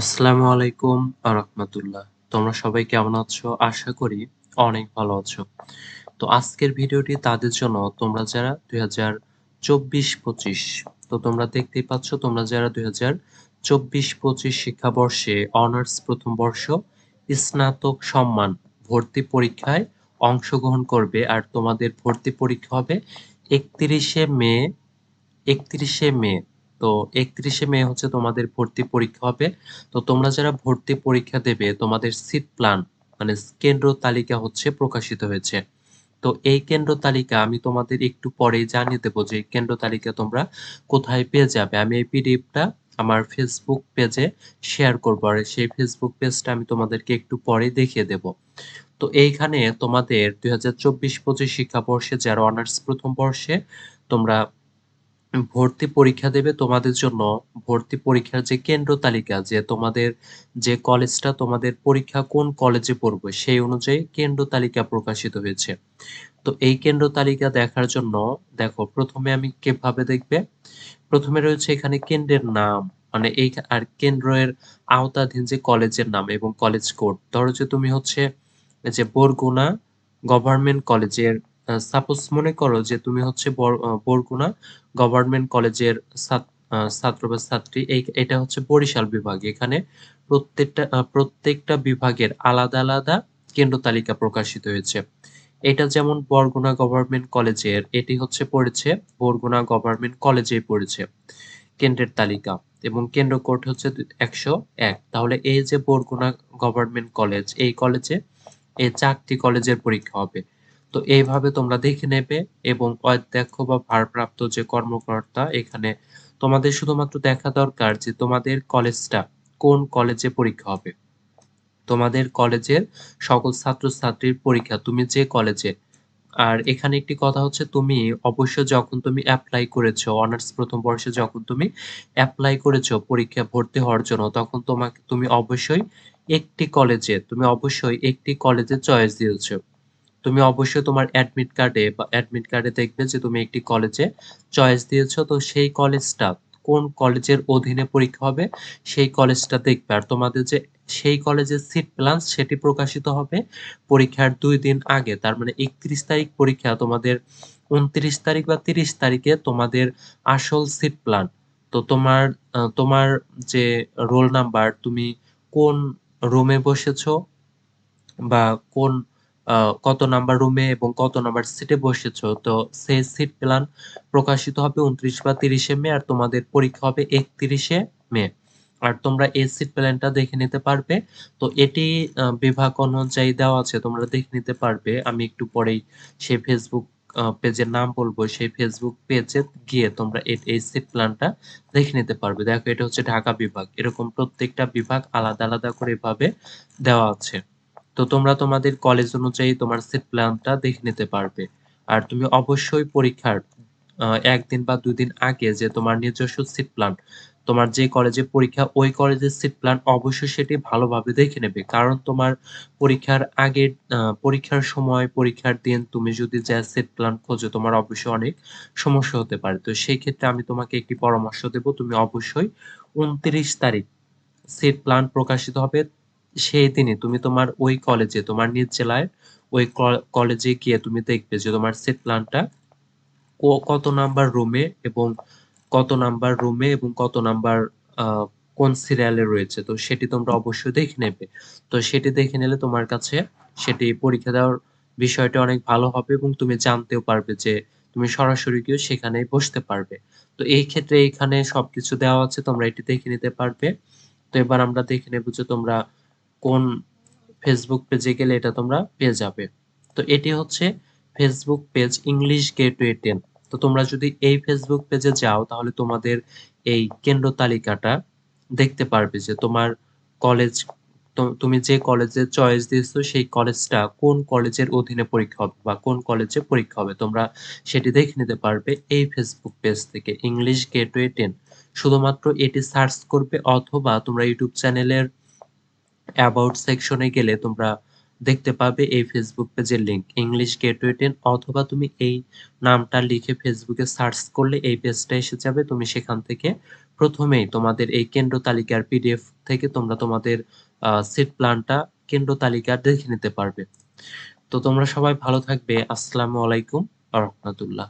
আসসালামু আলাইকুম আরহামতুল্লাহ। তোমরা সবাই কেমন আছো? আশা করি অনেক ভালো আছো। তো আজকের ভিডিওটি তাদের জন্য, তোমরা যারা দুই হাজার চব্বিশ পঁচিশ, তো তোমরা দেখতেই পাচ্ছ, তোমরা যারা দুই হাজার চব্বিশ পঁচিশ শিক্ষাবর্ষে অনার্স প্রথম বর্ষ স্নাতক সম্মান ভর্তি পরীক্ষায় অংশগ্রহণ করবে, আর তোমাদের ভর্তি পরীক্ষা হবে একত্রিশে মে একত্রিশে মে তো একত্রিশে মে হচ্ছে তোমাদের ভর্তি পরীক্ষা হবে। তো তোমরা যারা ভর্তি পরীক্ষা দেবে, তোমাদের সিট প্ল্যান মানে কেন্দ্র তালিকা হচ্ছে প্রকাশিত হয়েছে। তো এই কেন্দ্র তালিকা আমি তোমাদের একটু পরেই জানিয়ে দেবো যে কেন্দ্র তালিকা তোমরা কোথায় পেয়ে যাবে। আমি এই পিডিএফটা আমার ফেসবুক পেজে শেয়ার করব আর সেই ফেসবুক পেজটা আমি তোমাদেরকে একটু পরে দেখিয়ে দেব। তো এইখানে তোমাদের দুই হাজার চব্বিশ পঁচিশ শিক্ষাবর্ষে যারা অনার্স প্রথম বর্ষে, তোমরা ভর্তি পরীক্ষা দেবে তোমাদের জন্য ভর্তি পরীক্ষার যে কেন্দ্র তালিকা, যে তোমাদের যে কলেজটা তোমাদের পরীক্ষা কোন কলেজে পড়বে, সেই অনুযায়ী কেন্দ্র তালিকা প্রকাশিত হয়েছে। তো এই কেন্দ্র তালিকা দেখার জন্য দেখো, প্রথমে আমি কীভাবে দেখবে? প্রথমে রয়েছে এখানে কেন্দ্রের নাম মানে এই আর কেন্দ্রের আওতাধীন যে কলেজের নাম এবং কলেজ কোড। ধরো যে তুমি হচ্ছে যে বরগুনা গভর্নমেন্ট কলেজের সাপোজ মনে করো যে তুমি হচ্ছে বরগুনা গভর্নমেন্ট কলেজের ছাত্র বা ছাত্রী এটা হচ্ছে বরিশাল বিভাগ। এখানে প্রত্যেকটা প্রত্যেকটা বিভাগের আলাদা আলাদা কেন্দ্র তালিকা প্রকাশিত হয়েছে। এটা যেমন বরগুনা গভর্নমেন্ট কলেজের, এটি হচ্ছে পড়েছে বরগুনা গভর্নমেন্ট কলেজে পড়েছে কেন্দ্রের তালিকা এবং কেন্দ্র কোড হচ্ছে একশো এক। তাহলে এই যে বরগুনা গভর্নমেন্ট কলেজ, এই কলেজে এই চারটি কলেজের পরীক্ষা হবে। তো এইভাবে তোমরা দেখে নেবে এবং অধ্যক্ষ বা ভারপ্রাপ্ত যে কর্মকর্তা এখানে তোমাদের শুধুমাত্র দেখা দরকার যে তোমাদের কলেজটা কোন কলেজে পরীক্ষা হবে। তোমাদের কলেজের সকল ছাত্রছাত্রীর পরীক্ষা, তুমি যে কলেজে। আর এখানে একটি কথা হচ্ছে, তুমি অবশ্য যখন তুমি অ্যাপ্লাই করেছ অনার্স প্রথম বর্ষে যখন তুমি অ্যাপ্লাই করেছ পরীক্ষা ভর্তি হওয়ার জন্য, তখন তোমাকে, তুমি অবশ্যই একটি কলেজে, তুমি অবশ্যই একটি কলেজে চয়েস দিয়েছ। তুমি অবশ্যই তোমার অ্যাডমিট কার্ডে বা অ্যাডমিট কার্ডে দেখবে যে তুমি একটি কলেজে চয়েস দিয়েছ। তো সেই কলেজটা কোন কলেজের অধীনে পরীক্ষা হবে, সেই কলেজটা দেখবে। আর তোমাদের যে সেই কলেজের সিট প্ল্যান সেটি প্রকাশিত হবে পরীক্ষার দুই দিন আগে। তার মানে একত্রিশ তারিখ পরীক্ষা, তোমাদের উনত্রিশ তারিখ বা তিরিশ তারিখে তোমাদের আসল সিট প্ল্যান তো তোমার তোমার যে রোল নাম্বার তুমি কোন রুমে বসেছো বা কোন কত নাম্বার রুমে এবং কত নাম্বার সিটে বসেছো? তো সেই সিট প্ল্যান প্রকাশিত হবে উনত্রিশ বা তিরিশে মে আর তোমাদের পরীক্ষা হবে একত্রিশে মে। আর তোমরা এই সিট প্ল্যানটা দেখে নিতে পারবে। তো এটি বিভাগ অনুযায়ী দেওয়া আছে, তোমরা দেখে নিতে পারবে। আমি একটু পরেই সেই ফেসবুক পেজের নাম বলব। সেই ফেসবুক পেজে গিয়ে তোমরা এই সিট প্ল্যানটা দেখে নিতে পারবে। দেখো, এটা হচ্ছে ঢাকা বিভাগ। এরকম প্রত্যেকটা বিভাগ আলাদা আলাদা করে এভাবে দেওয়া আছে। তো তোমরা তোমাদের কলেজ অনুযায়ী তোমার সিট প্ল্যানটা দেখে নিতে পারবে। আর তুমি অবশ্যই পরীক্ষার একদিন বা দুই দিন আগে যে তোমার নিজস্ব সিট প্ল্যান তোমার যে কলেজে পরীক্ষা, ওই কলেজের সিট প্ল্যান অবশ্যই সেটি ভালোভাবে দেখে নেবে। কারণ তোমার পরীক্ষার আগে পরীক্ষার সময়, পরীক্ষার দিন তুমি যদি যা সিট প্ল্যান খোঁজো, তোমার অবশ্যই অনেক সমস্যা হতে পারে। তো সেই ক্ষেত্রে আমি তোমাকে একটি পরামর্শ দেব, তুমি অবশ্যই উনত্রিশ তারিখ সিট প্ল্যান প্রকাশিত হবে। সেই দিনই তুমি তোমার ওই কলেজে তোমার নিজ জেলায় ওই কলেজে গিয়ে তুমি দেখবে যে তোমার সিট প্ল্যানটা কত নাম্বার রুমে এবং কত নাম্বার রুমে এবং কত নাম্বার কোন সিরিয়ালে রয়েছে। তো সেটি তোমরা অবশ্যই দেখে নেবে। তো সেটি দেখে নিলে তোমার কাছে সেটি পরীক্ষা দেওয়ার বিষয়টা অনেক ভালো হবে এবং তুমি জানতেও পারবে যে তুমি সরাসরি গিয়ে সেখানেই বসতে পারবে। তো এই ক্ষেত্রে এখানে সবকিছু দেওয়া আছে, তোমরা এটি দেখে নিতে পারবে। তো এবার আমরা দেখে নেব যে তোমরা কোন ফেসবুক পেজে গেলে এটা তোমরা পেয়ে যাবে। তো এটি হচ্ছে Facebook page English gateway ten তো তোমরা যদি এই ফেসবুক পেজে যাও, তাহলে তোমাদের এই কেন্দ্র তালিকাটা দেখতে পারবে যে তোমার কলেজ তুমি যে কলেজে চয়েস দিয়েছ, সেই কলেজটা কোন কলেজের অধীনে পরীক্ষা হবে বা কোন কলেজে পরীক্ষা হবে, তোমরা সেটি দেখে নিতে পারবে এই ফেসবুক পেজ থেকে ইংলিশ গেটওয়ে টেন শুধুমাত্র এটি সার্চ করবে অথবা তোমরা ইউটিউব চ্যানেলের অ্যাবাউট সেকশনে গেলে তোমরা দেখতে পাবে এই ফেসবুক পেজের লিঙ্ক ইংলিশ গেটওয়ে টেন অথবা তুমি এই নামটা লিখে ফেসবুকে সার্চ করলে এই পেজটা এসে যাবে। তুমি সেখান থেকে প্রথমেই তোমাদের এই কেন্দ্র তালিকার পিডিএফ থেকে তোমরা তোমাদের সিট প্ল্যানটা কেন্দ্র তালিকা দেখে নিতে পারবে। তো তোমরা সবাই ভালো থাকবে। আসসালামু আলাইকুম রহমতুল্লাহ।